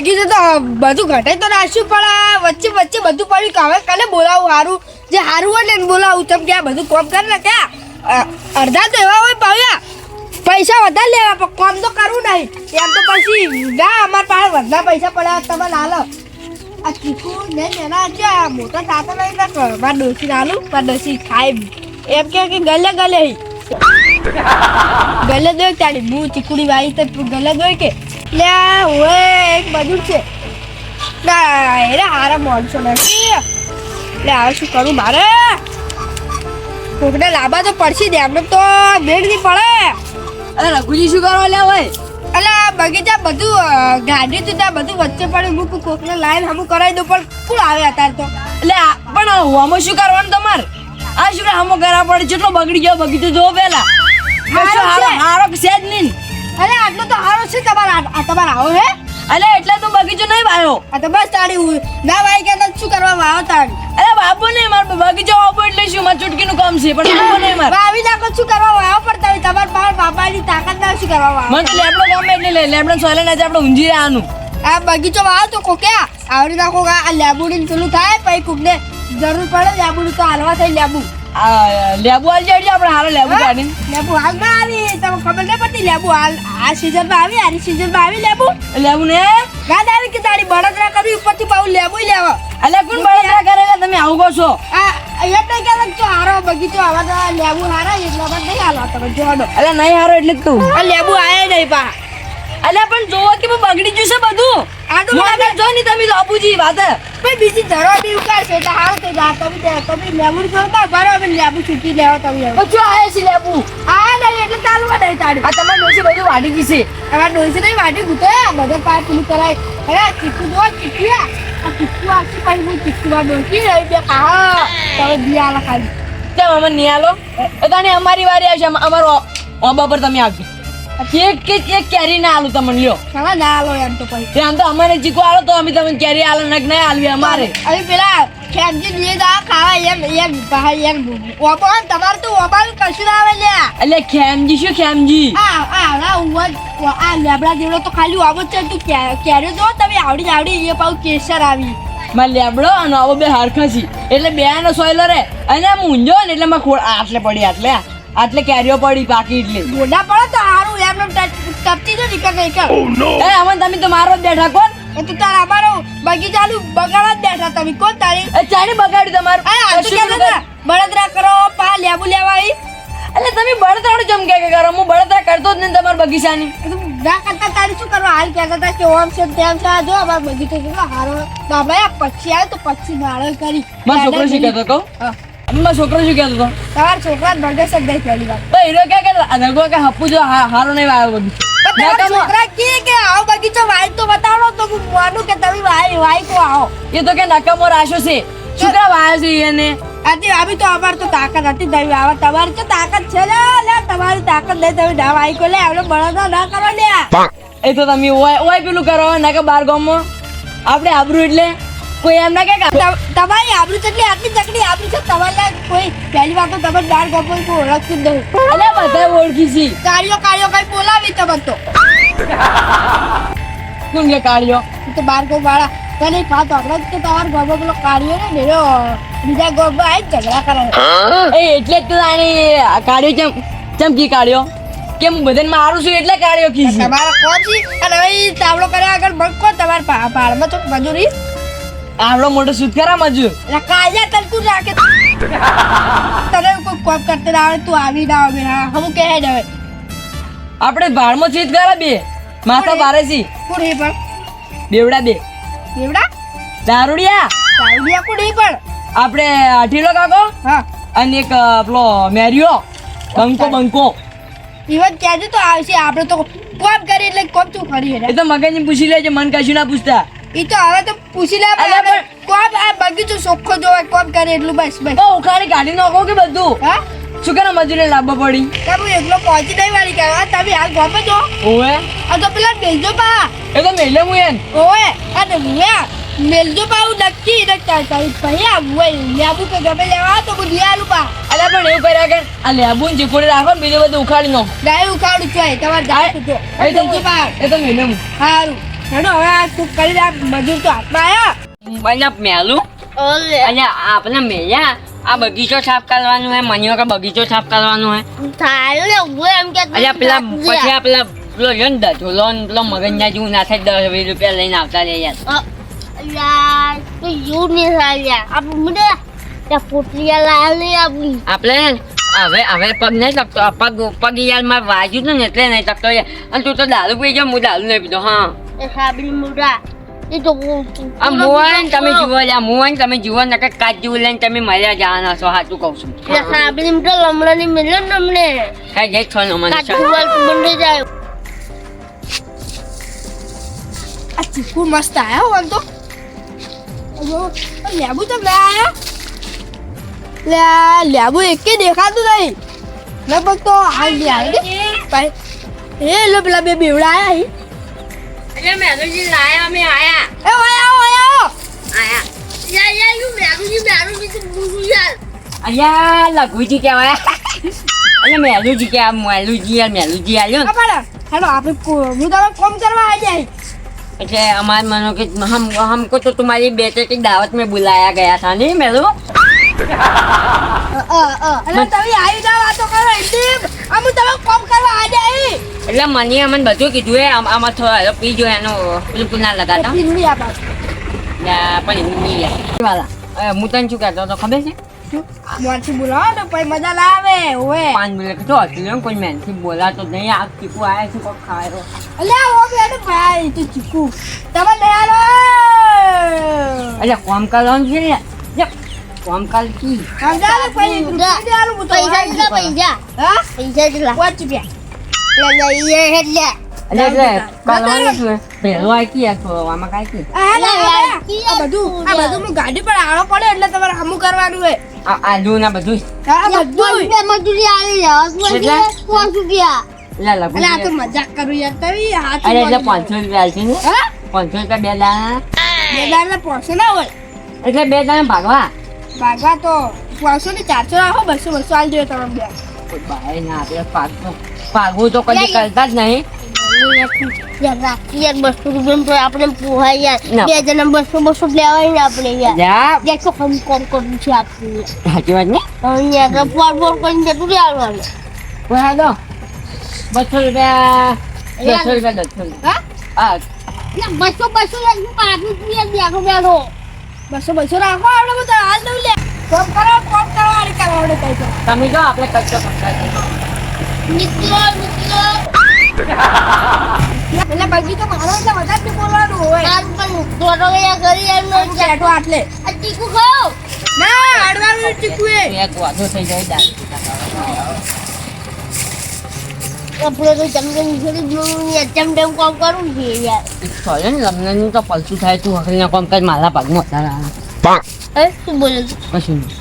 બગીચે તો બધું ઘટાઈ તો નાખ્યું, પણ વચ્ચે વચ્ચે બધું પડ્યું. કે હવે કાલે બોલાવું સારું જે સારું હોય ને બોલાવું. તમે કે બધું કોમ કર ને ક્યાં? અડધા તો એવા હોય પાવ્યા પૈસા વધારે લેવા, પણ કોમ તો કરવું નહીં. એમ તો પછી ના, અમારા પાસે વધા પૈસા પડ્યા તમે લાલો આ ચીકુ ને એના છે મોટા તાતા લઈ ને મારા ડોસી લાલું મારા ડોસી ખાય એમ કે ગલે ગલે. ગલે દોય તારી હું ચીકુડી વાઈ તો ગલે દોય કે લે ઓએ એક બધું છે. ના એરે હારા માણસો નથી એટલે હવે શું કરું મારે? કોકને લાંબા તો પડશે જ એમને તો ભેડ નહીં પડે. અરે રઘુજી શું લે એટલે આ બગીચા બધું ગાડી તો ત્યાં બધું વચ્ચે પડ્યું મૂકું કોકને લાઈન હમું કરાવી દઉં પણ કોણ આવે અત્યારે તો? એટલે પણ હોમો શું કરવાનું તમારે? આ શું હમો કરા પડે જેટલો બગડી ગયો બગીચો જો પેલા. હારો છે જ નહીં. અરે આટલો તો આરો છે તમારા. તમારા આવો હે? અરે એટલે તો બગીચો નહીં વાયો? આ તો બસ તાળી ના વાય કે શું કરવા વાયો તાળી અરે બાપુ નહીં માર બગીચો વાવો એટલે શું? મારે ચૂટકીનું કામ છે પણ બાપુ નહીં માર. વાવી નાખો શું કરવા વાયો પડતા હોય તમારા પાસે બાપાની તાકાત ના શું કરવા વાયો? મને લેબડો ગમે એટલે લે લેબડો સોલે ને આપણે ઊંજી રહેવાનું આ બગીચો વાવો તો કે આવડી નાખો આ લેબુડી પેલું થાય પછી કોકને જરૂર પડે લેબુડી તો હાલવા થઈ લેબુ. લેબુ હાલ જાય આપણે હારો લેબુ કાઢી લેબુ હાલમાં આવી. તમે ખબર નહીં પડતી લેબુ હાલ આ સિઝનમાં આવી? આની સિઝનમાં આવી લેબુ? લેબુ ને ગાદ આવી કે તારી બળતરા કરવી ઉપરથી પાઉ લેબુ લેવા. અલે કોણ બળતરા કરે? એટલે તમે આવું કહો છો. આ એટલે કે તો હારો બગીચો આવા તો લેબુ હારા એટલા માટે નહીં હાલો તમે જોડો અલે નહીં હારો એટલે કહું. આ લેબુ આયા નહીં પા. અલે પણ જોવો કે બગડી ગયું છે બધું. આ તો મને જો નહીં તમે બાપુજી વાત. ભાઈ બીજી ધરો બી છે એટલે થઈ જાય તમે તે- તમે લેબુ જોતા બરાબર લેબુ છૂટી લેવા તમે. પછી આયે છે લેબુ. આ નહીં એટલે ચાલવા નહીં તારી આ તમારે ડોસી બધું વાટી ગઈ છે. હવે ડોસી નહીં વાટી ગુતે બધા પાય પેલું કરાય. અરે ચીકુ જો આ ચીકુ આખી પાછી હું ચીકુમાં ડોસી રહી બે હા તમે દિયાલા ખાલી. કેમ અમે નહીં આલો? એ. તને અમારી વારી આવશે અમ- અમારો ઓબા પર તમે આવજો. એક કેરી ના આલું તમને લ્યો. ચાલો ના આલો એમ તો પછી. અમારે ચીકુ આલો તો અમે તમને કેરી આલો નક ના આલવી અમારે. અરે પેલા ખેમજી લઈએ તો ખાવા એમ એમ ભાઈ એમ તો ઓબાનું કશું ના આવે એટલે ખેમજી શું ખેમજી? આ આ આ ઉવા આ લેબડા જેવડો તો ખાલી જ છે તું કે- કેરીઓ જો તમે આવડી આવડી એ પાઉ કેસર આવી. માં લેબડો અને આવો બે હરખા છે. એટલે બે નો સોયલો રે. અને મૂંઝો ને એટલે માં ખોળ આટલે પડી આટલે. આટલે કેરીઓ પડી પાકી એટલે ગોડા પડે તો સારું એમને ટપતી જો નીકળ નીકળ એ અમન તમે તો મારો જ બેઠા કોણ? એ તો તારા અમારો બગીચાનું બગાડ જ બેઠા તમે કોણ તારી? એ ચાની બગાડ્યું તમારું? અરે આ તો હતા, બળતરા કરો પા લેબુ લેવા આવી એટલે તમે બળદરા જમ કે કે કરો હું બળદરા કરતો જ નહીં તમારા બગીચાની. એ ના કરતા તારી શું કરવા? હાલ કહેતા હતા કે ઓમ છે તેમ છે જો અમારો બગીચો કેટલો હારો. બાબા પછી આવે તો પછી નાળો કરી. મારો છોકરો શીખતો કહું? મારો છોકરો શું કહેતો હતો? તમારા છોકરા ભગસ શક નહીં પહેલી વાર? તો હીરો કે કહેતો? અધગો કે હપ્પુ જો હા- હારો નહીં વાયો બધું. પણ છોકરા કે કે આવો બગીચો વાય તો બતાવો તો હું માનું કે તમે વાય વાય કો આવો. એ તો કે નકમો રાશો છે. શું વાય વાયો છે એને? આજે આવી તો અમાર તો તાકાત હતી તમે આવા તમારી તો તાકાત છે લે લે તમારી તાકાત લે તમે ના વાય કો લે આપણે બળદા ના કરો લે. એ તો તમે ઓય ઓય પેલું કરો ના કે બાર ગામમાં. આપણે આબરૂ એટલે કોઈ એમ ના કે તમારી આબરૂ ચટલી આટલી ચકડી આબરૂ છે તમારે કોઈ પહેલી વાર તો તમે બાર ગપો કોઈ ઓળખતું જ નહીં. અને બધા ઓળખી છે. કાર્યો કાર્યો કઈ બોલાવી તમે તો કોણ કે કાઢ્યો તો બાર ગો વાળા. તને વાત આપણે કે તમારો ગોબો પેલો કાર્યો ને મેરો બીજા ગોબો આય ઝઘડા કરે. એ એટલે તો આની કાઢ્યો ચમ ચમકી કાઢ્યો કેમ બદન મારું છું એટલે કાઢ્યો કી તમારા કોચી અને હવે તાવડો કર્યા આગળ બળકો તમારા પાડમાં તો મજૂરી? આવડો મોટો સુત કરા મજુ એટલે કાયા તને તું રાખે તને કોઈ કોપ કરતે ના આવડે તું આવી ના આવે ના હું કહે ને હવે. આપણે ભાડમાં ચીત કરા બે. માથા પારે છે. કોણ પણ? બેવડા બે. એવડા દારૂડિયા. દારૂડિયા કોણ પણ? આપણે અઠીલો કાકો હા. અને એક પેલો મેરિયો. બંકો બંકો. ઈવન કહેજો તો આવશે? આપણે તો કોપ કરી એટલે કોપ તું કરી એ તો મગજને પૂછી લેજે મન કશું ના પૂછતા. ઈ તો હવે તો પૂછી લે પણ કોમ આ બગીચો ચોખ્ખો જોવે કોમ કરે એટલું બસ બસ. બહુ ઉખાડી કાઢી નાખો કે બધું? હા? શું કરે મજૂરી લાવવા પડી? તમે એકલો પહોંચી નહીં વાળી કે આ તમે હાલ ગમે જો ઓએ આ તો પેલા મેલજો પા એ તો મેલે હું એન ઓએ અને મુયા મેલજો પા હું નક્કી ને તારી ભાઈ આ હોય લેબુ કે ગમે લેવા તો હું દિયાલું પા અલે પણ એવું કર્યા કે આ લેબુ ને ચીકુડી રાખો બીજું બધું ઉખાડી નાખો. ગાય ઉખાડું છું તમારે જાય તો એ તો પા એ તો મેલે હું. સારું હેડો હવે આ તું કરી દે આ મજૂર તો હાથમાં આયા બને મેલું ઓલે અને આપણે મેલ્યા આ બગીચો સાફ કરવાનો હે મને કે બગીચો સાફ કરવાનો હે થાળે ઊભો એમ કે અલ્યા પેલા પછી આ પેલા પેલો છે ને દચોલો ને પેલો મગજના જેવું ના થાય દસ વીસ રૂપિયા લઈને આવતા રહે યાર યાર તો યુ નહીં લાવ્યા આપણે મને ત્યાં પોટલિયા લાવ્યા નહીં આપણી આપણે હવે હવે પગ નહીં તકતો આ પગ પગ યાર મારે વાગ્યું હતું ને એટલે નહીં તકતો યાર અને તું તો દારૂ પી ગયો હું દારૂ નહીં પીધો હા એ સાબરી મુડા. એ તો આ મુવાન તમે જુઓ લ્યા મુવાન તમે જુઓ ને કે કાચ જેવું લઈને તમે મળ્યા જવાના છો સાચું કહું છું. સાબરી મુડા લમણાની મિલે ને અમને કઈ જઈ છો ને મને બંધ જાય. આ ચીકુ મસ્ત આયા હો આમ તો. લેબુ તો લે આયા. લે લેબુ એકે દેખાતું નહીં. લગભગ તો હાલ લે આવી દે ભાઈ એ લો પેલા બે બેવડા આયા એટલે મેરુજી હું તમે કોમ કરવા જાય એટલે અમાર માનો કે હમ હમકો તો તમારી બેટે કી દાવત મે બુલાયા ગયા થા નહીં મેલુ તમે આવી જાવ આ એટલે મને અમને બધું કીધું એ આમાં થોડો પી જો એનો બિલકુલ ના લગાતા. પણ હવે હું તને શું કહેતો હતો ખબર છે? મોરથી બોલાવો તો પછી મજા લાવે આવે ઓએ પાંચ મિનિટ તો હતું કોઈ મેનથી બોલાતો નહીં. આ ચીકુ આવે છે કોઈ ખાયો. અલ્યા ઓ બેડ ભાઈ તું ચીકુ. તમે લઈ આલો એટલે કોમ કરવાનું છે ને? કોમ કાલ કી પૈસા પૈસા. હા? પૈસા કેટલા? પાંચ રૂપિયા. લે. લે એ એટલે એટલે છે પહેલો આકી આમાં કાંઈ કી આ લે, બધું આ બધું હું ગાડી પર આળો પડે એટલે તમારે હમું કરવાનું આ આલુ ના બધું હા આ બધું મજૂરી આવી કેટલા? પાંચ રૂપિયા લઘુ અલ્યા આ તો મજાક કરું યાર. તમે હાથ અરે એટલે પાંચસો રૂપિયા આલશે ને? હા? પાંચસો રૂપિયા બે દાણા. બે પોણસો ના હોય. એટલે બે દાણા ભાગવા. ભાગવા તો પોણસો ને ચારસો રાખો બસો બસો આલ જોઈએ તમે બે. ભાઈ ના આપણે ભાગવું ભાગવું તો કદી કરતા જ નહીં. યાર બસો રૂપિયા તો આપણે પોહાય યાર. બે જણા બસો બસો લેવાય ને આપણે યાર. યાર શું કામ કામ કરવું છે આપણે સાચી વાત ને? અહીંયા આગળ પોર પોર કરીને જતું રહેવાનું બસો રૂપિયા બસો રૂપિયા દસો રૂપિયા. હા? હા. બસો બસો લઈને પાછું તું યાર બેઠો બેઠો. બસો બસો રાખો આપણે બધું. હાલ દઉં લે. કોમ કરો તો. તમે જો આપણે કચ્છો એટલે બાકી તો મારો એટલે વધારે જ બોલવાનું હોય. તાર પણ દોડો ગયા કરી એમનો બેઠો આટલે. આ ચીકુ ખાઓ ના અડવાનું ચીકુએ એક વાંધો થઈ જાય આપણે તો ચમચમ છોડી દઉં યાર ચમચમ કામ છે યાર. ચાલે ને લગ્નનું તો પલસું થાય તું હકલીના કોમ કર મારા પગમાં અત્યારે એ શું બોલે છે? કશું નહીં.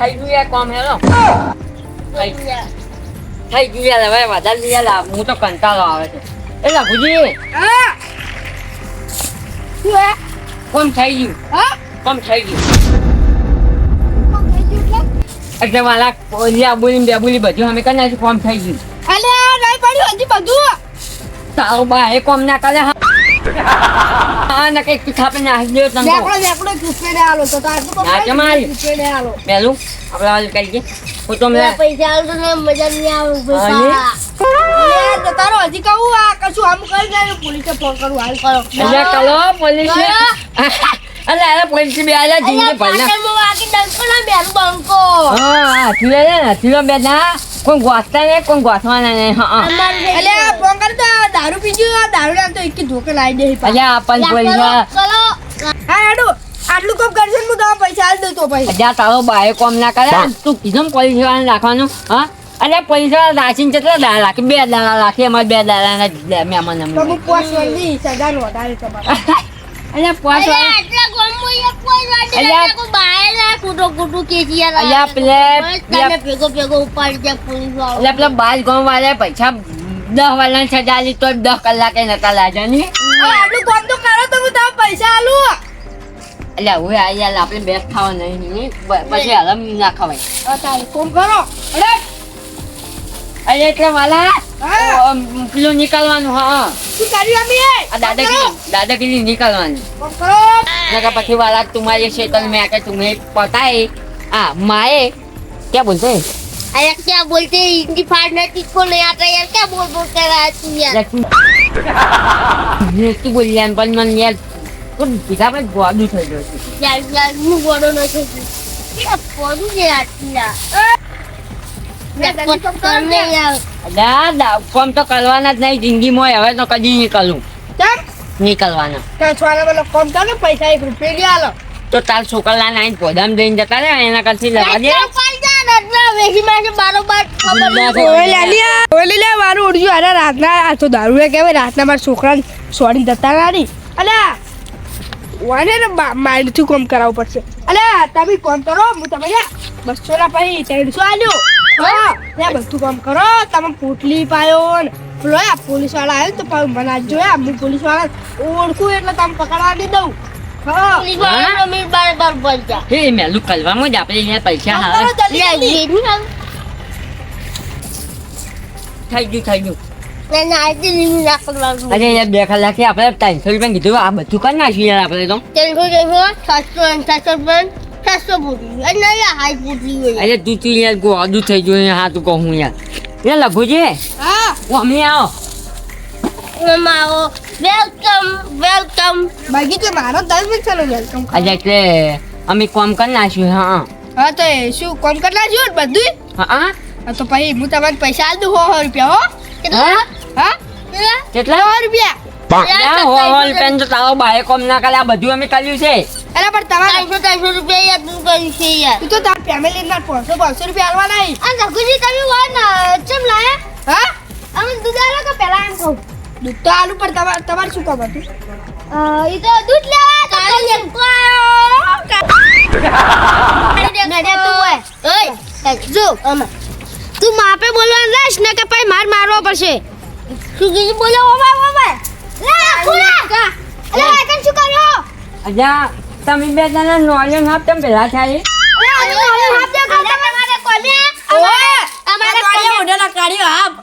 થઈ ગયું યાર કોમ હેલો? થઈ ગયું યાર. હવે વધારે યાર હું તો કંટાળો આવે છે. એ કોમ થઈ ગયું? હા કોમ થઈ ગયું? એટલે મારા ઓલી બોલી બેબુલી બધું અમે કરી નાખ્યું કોમ થઈ ગયું. અલે નહીં પડ્યું હજી બધું. તારો બા એ કોમ ના કરે હા? હા કઈ કંઈક થાપે નાખી દો તમે નેકડો નેકડો ચૂસને ને આલો તો તો ના, જમાઈ. ચૂસને ને આલો પેલું આપણે હાલ કરીએ હું તો પૈસા આલો ને મજા નહીં આવે પૈસા. લે. તારો હજી કહું આ કશું આમ કરી દે પોલીસે ફોન કરું હાલ કરો. એટલે ચલો પોલીસ અલે અરે પોલીસ બે આલા જીંદગી ભરના પાટણમાં વાગી ડંકો ના બેરું બંકો. હા હાથી લે હાથી ના કોઈ ગોસતા નહીં કોઈ ગોસવાના નહીં હા અલે ફોન કરી તો દારૂ પીજું આ દારૂ ના તો એક ધોકે લાવી દે અલ્યા આપણ પોલીસ હા હેડું. આટલું કોમ કરશે ને હું તમારા પૈસા આલ દઉં તો પછી. અજા તારો બાય કોમ ના કરે. તું કીધું પોલીસ વાળાને રાખવાનું હા? અલ્યા પૈસા વાળા રાખીને કેટલા દાડા રાખે? બે દાડા રાખે અમારે બે દાડા મહેમાન અમને પોસ વર્ષની સજા વધારે તમારે અલ્યા પોસ આટલા ગોમમાં યાર કોઈ વાત અલ્યા. કોઈ બહાર ના કૂટો કૂટો કેસી યાર. અલ્યા પેલે- બસ તને ભેગો ભેગો ઉપાડી જાય પોલીસ વાળો. એટલે પેલા બાર ગામ વાળા પૈસા દસ વાળા સજા દસ કલાકે નતા લાજા આટલું કામ તો કરો તો હું તમે પૈસા આલું. એટલે હવે આ યાર આપણે બેસ ખાવા નહીં પછી હલમ ના ખવાય. તારે ફોન કરો. અરે! એટલે વાલા પેલું નીકળવાનું હા. દાદાગીરી દાદાગીરી નીકળવાની. નકા પછી વાલા તમારે શેતલ મેં કે તમે પતાય. હા માએ ક્યાં બોલતે અરે ક્યાં બોલતે હિન્દી ફાડના ટીકો નહીં આતા યાર? ક્યાં બોલ બોલ કરા તું યાર? તું. બોલ્યા પણ મને યાર પણ કીધા આપણે ગોડું થઈ ગયું છે. યાર યાર હું ગોડો ન થઈ ગયું કે ગોડું છે આટલા કામ? પૈસા એક રૂપિયા લઈ આલો તો તાર છોકરા નાઈ પોદામ જઈને જતા રહે એના કરતી લવા દે રાતના આ તો દારૂ કેવાય રાતના બાર છોકરા સોડી જતા રહી અલ્યા વાને ને માઇન્ડથી કોમ કરાવવું પડશે. અલે તમે કોમ કરો હું તમે બસો ના પછી ત્રણસો આલ્યો. હા બધું કામ કરો તમે પોટલી પાયો ને. પેલો પોલીસવાળા આવ્યો તો પણ મને આજ જોયા હું પોલીસવાળા ઓળખું એટલે તમે પકડવા નહીં દઉં. થઈ ગયું થઈ ગયું. અરે બે કલાકથી આપણે ત્રણસો રૂપિયા કીધું આ બધું કરી યાર આપણે તો? ત્રણસો ત્રણસો છસો રૂપિયા અરે તું તું યાર થઈ ગયું હા તું કહું યાર. યાર લઘુજી અમે આવો. મારો વેલકમ વેલકમ બાકી તો મારો દસ મિનિટ અરે અમે કોમ કરી નાખ્યું હા. હા તો શું કોમ કરી નાખ્યું બધું હા હા. તો પછી હું તમારે પૈસા આપી દઉં સો રૂપિયા હો. કેટલા કેટલા સો રૂપિયા? ના હો હો પેન તો તારો બાય કોમ ના કાલે આ બધું અમે કર્યું છે. અરે પણ તમારે ત્રણસો ત્રણસો રૂપિયા યાદનું કર્યું છે યાર? તું તો તાર ફેમિલી ના પાંચસો પાંચસો રૂપિયા આલવા નહીં આ રઘુજી તમે વાત ચમ લાયા? હા? અમે દૂધ આલો કે પહેલા એમ કહું? દૂધ તો આલુ પણ તમારે તમારે શું કામ હતું એ તો દૂધ લેવા તો કાલે જો તું માપે બોલવાનું રહેશ ને કે પછી માર મારવો પડશે. કીધું બોલો ઓવા ઓવા લે ખુલા અલે આકન શું કર્યો અજા તમે બે જણા નોલેજ હાફ તમે પેલા થાય અલે આને ઓલે હાથ દે તમારે કોને તમારે કોને મોઢાના કાઢ્યો આપ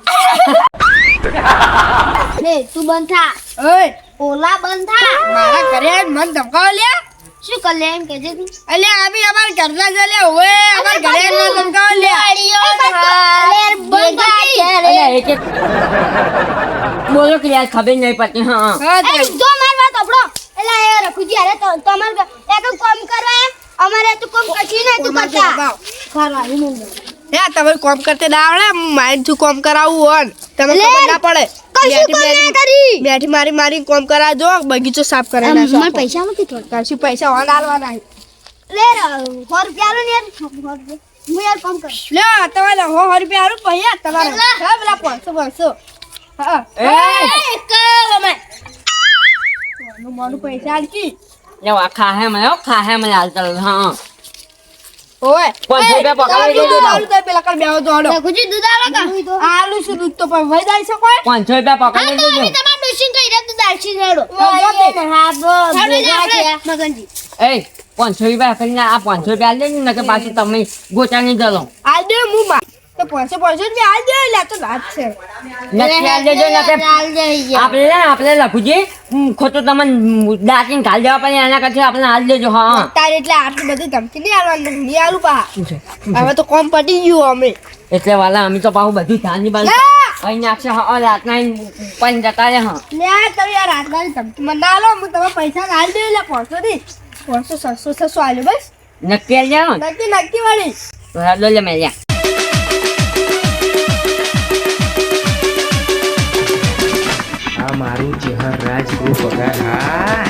લે તું બંધ થા ઓય ઓલા બંધ થા મારા ઘરે મન ધમકાવો લ્યા શું કર લે એમ કહેજે તું એટલે આવી અમાર ઘરના જ લે ઓય અમાર ઘરે મન ધમકાવો એક બોલો કે યાર ખબર નહીં પડતી હા હા. તો અમારે જવાબ આવો. હે તમે કોમ કરતે ના આવડે? થી કોમ કરાવવું હોન તમે ખબર ના પડે. કશું બેઠી કોમ ના કરી. બેઠી મારી મારી કોમ કરાવજો બગીચો સાફ કરે પૈસા નથી થોડા. કરશું પૈસા હોન આલવાના છે. લે સો રૂપિયા લો ને યાર. હું યાર કામ કર. લ્યો તમારે હો હો રૂપિયા આલું પૈયા તમારે? હા પેલા પાંચસો પાંચસો હા એ! નો મોનું પૈસા આલકી. લે વા ખા હે મને હો, ખા હે મને ચાલ હા. ઓય પાંચસો રૂપિયા પકડાવી દેજો દો આલુ તો. પેલા કર બેહો તો આડો રઘુજી દૂધ આલો કા? આલુ શું દૂધ તો પણ વહી જાય છે કોઈ. પાંચસો રૂપિયા પકડી દો તમાર ડોશીન કઈ રહ્યા તું દાલચી રેડો હા, મગનજી. એ પાંચસો રૂપિયા કરીને આ પાંચસો રૂપિયા આલી ને કે પાછું તમે ગોચાની જલો આજે હું તો પાંચસો પાંચસો રૂપિયા આલ દે લે તો વાત છે. નથી આલી દેજો ને આપણે આપણે લખુજી ખોટું તમને દાંતીને ઘાલ દેવા પડે એના કરતા આપણે હાલ દેજો હા. તારે એટલે આટલી બધી ધમકી નહીં આલવાની નહીં આલું પા હવે તો કોમ પટી ગયું અમે. એટલે વાલા અમે તો પાછું બધું ધાનની બાજુ લે! અહીં નાખશે હા રાતના પણ જતા રહે હા. લે તમે રાતના ધમકી મને ના આલો હું તમે પૈસા આલ દે લે પહોંચો થી પાંચસો છસો છસો આલ્યો બસ. નક્કી આલ જાઓ નક્કી નક્કી વાળી. તો હેલો લે મેલ્યા આ મારું ચહેર રાજ ગ્રુપ પગાર હા.